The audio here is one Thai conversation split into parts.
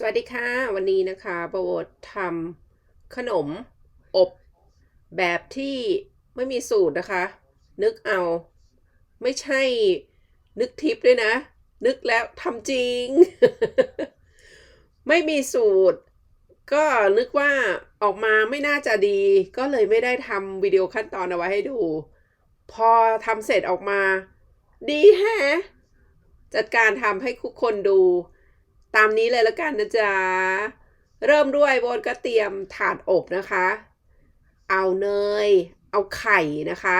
สวัสดีค่ะ วันนี้นะคะโบททำขนมอบแบบที่ไม่มีสูตรนะคะ นึกเอา ไม่ใช่นึกทิปด้วยนะ นึกแล้วทำจริง ไม่มีสูตร ก็นึกว่าออกมาไม่น่าจะดี ก็เลยไม่ได้ทำวิดีโอขั้นตอนเอาไว้ให้ดู พอทำเสร็จออกมา ดีแฮะ จัดการทำให้ทุกคนดู ตามนี้เลยแล้วกันนะจ๊ะ เริ่มด้วยบนก็เตรียมถาดอบนะคะ เอาเนย เอาไข่นะคะ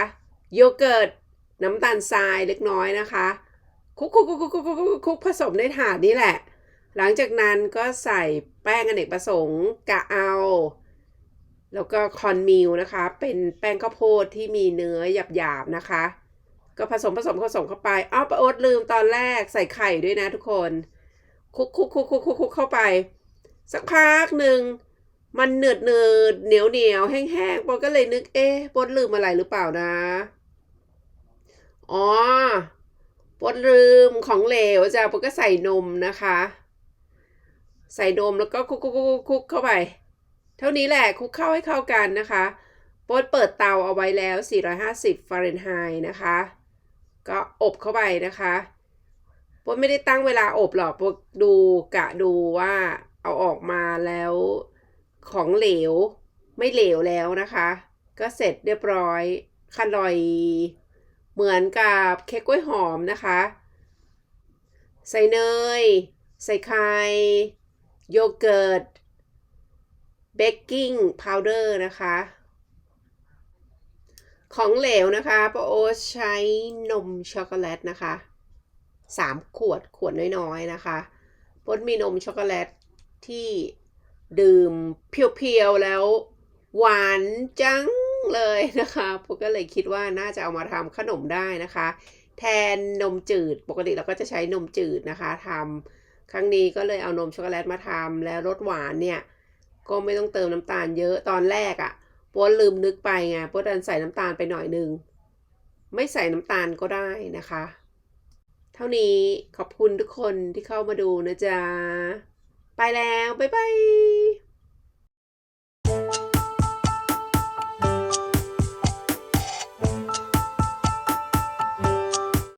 โยเกิร์ต น้ำตาลทรายเล็กน้อยนะคะคุกคุกคุกคุกคุกคุกคุกผสมในถาดนี้แหละ หลังจากนั้นก็ใส่แป้งอเนกประสงค์กะเอา แล้วก็คอนมิลนะคะ เป็นแป้งข้าวโพดที่มีเนื้อหยาบๆนะคะ ก็ผสมผสมผสมเข้าไปอ้าวประโอ๊ตลืมตอนแรกใส่ไข่ด้วยนะทุกคน คุกคุกคุกคุกคุกคุกเข้าไป สักพักหนึ่งมันเนืดเนืดเหนียวเหนียวแห้งแห้งๆปอนก็เลยนึกเอ๊ะปอนลืมอะไรหรือเปล่านะ อ๋อปอนลืมของเหลวจ้ะปอนก็ใส่นมนะคะ ใส่นมแล้วก็คุกคุกคุกคุกเข้าไป เท่านี้แหละคุกเข้าให้เข้ากันนะคะปอนเปิดเตาเอาไว้แล้ว 450ฟาเรนไฮต์นะคะ ก็อบเข้าไปนะคะ ปอนไม่ได้ตั้งเวลาอบหรอกปอนดูกะดูว่าเอาออกมาแล้วของเหลว ไม่เหลวแล้วนะคะ ก็เสร็จเรียบร้อยคันลอย เหมือนกับเค้กกล้วยหอมนะคะ ใส่เนย ใส่ไข่โยเกิร์ตเบกกิ้งพาวเดอร์นะคะ ของเหลวนะคะป้าโอใช้นมช็อกโกแลตนะคะ สามขวดขวดน้อยๆนะคะปนมีนมช็อกโกแลตที่ดื่มเพียวๆแล้วหวานจังเลยนะคะพวกก็เลยคิดว่าน่าจะเอามาทำขนมได้นะคะ แทนนมจืดปกติเราก็จะใช้นมจืดนะคะทำครั้งนี้ก็เลยเอานมช็อกโกแลตมาทำแล้วรสหวานเนี่ยก็ไม่ต้องเติมน้ำตาลเยอะตอนแรกอะ่ะโป้ลืมนึกไปไงโป้ดันใส่น้ำตาลไปหน่อยนึง ไม่ใส่น้ำตาลก็ได้นะคะ เท่านี้ขอบคุณทุกคนที่เข้ามาดูนะจ๊ะ ไปแล้ว บ๊ายบาย